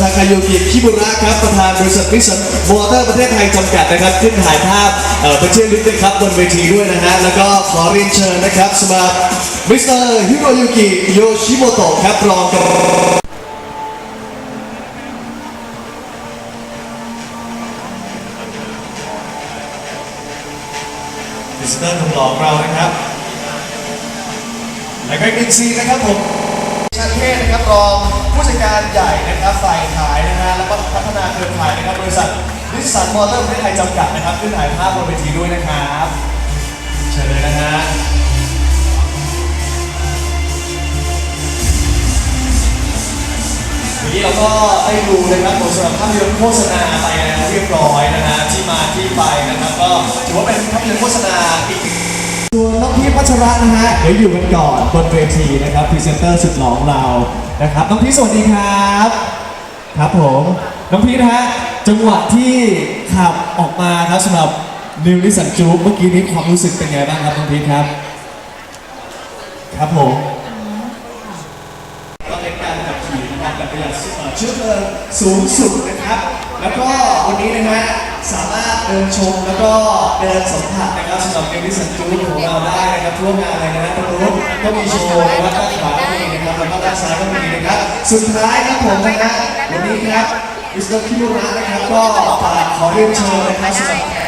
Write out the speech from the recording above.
ทาคายุกิคิบุระครับประธานบริษัทวิสันมอเตอร์ประเทศไทยจำกัดนะครับ ขึ้นถ่ายภาพป็นเชื่อลึกนะครับบนเวทีด้วยนะฮะแล้วก็ขอเรียนเชิญนะครับสำหรับมิสเตอร์ฮิโรยุกิโยชิโมโตะครับรองมวิสเตอร์หนุ่มหล่องเรานะครับและก็อีกหนึ่งซีนนะครับผมชาเทศนะครับรอง ผู้จัดการใหญ่นะครับฝ่ายขายนะฮะแล้วก็พัฒนาเครือข่ายนะครับบริษัทนิสสันมอเตอร์ประเทศไทยจำกัดนะครับขึ้นถ่ายภาพบนเวทีด้วยนะครับเชิญเลยนะฮะวันนี้เราก็ได้ดูนะครับบทสำหรับภาพยนตร์โฆษณาไปแล้วเรียบร้อยนะฮะที่มาที่ไปนะครับก็ถือว่าเป็นภาพยนตร์โฆษณา พีชพัชระนะฮะเดี๋ยวอยู่กันก่อนบนเวทีนะครับพรีเซนเตอร์สุดหล่อของเรานะครับน้องพีสวัสดีครับ ครับผมน้องพีนะฮะจังหวะที่ขับออกมาครับสำหรับนิวนิสันจูเมื่อกี้นี้ความรู้สึกเป็นไงบ้างครับน้องพีครับ ครับผมก็เป็นการขับขี่นะครับแบบประหยัดเอ่อเชื้อเพลิงสูงสุดนะครับ แล้วก็วันนี้นะฮะ ดินชมแล้วก็เดินสัมผัสนะครับสำหรับเอลิสันจูของเราได้นะครับทั่วงานเลยนะฮะตรงนู้นก็มีโชว์นะครับด้านขวาก็มีนะครับแล้วก็ด้านซ้ายก็มีนะครับ สุดท้ายครับผมนะฮะวันนี้ครับมิสเตอร์คิวระนะครับก็ฝากขอเรียนเชิญนะครับสำหรับ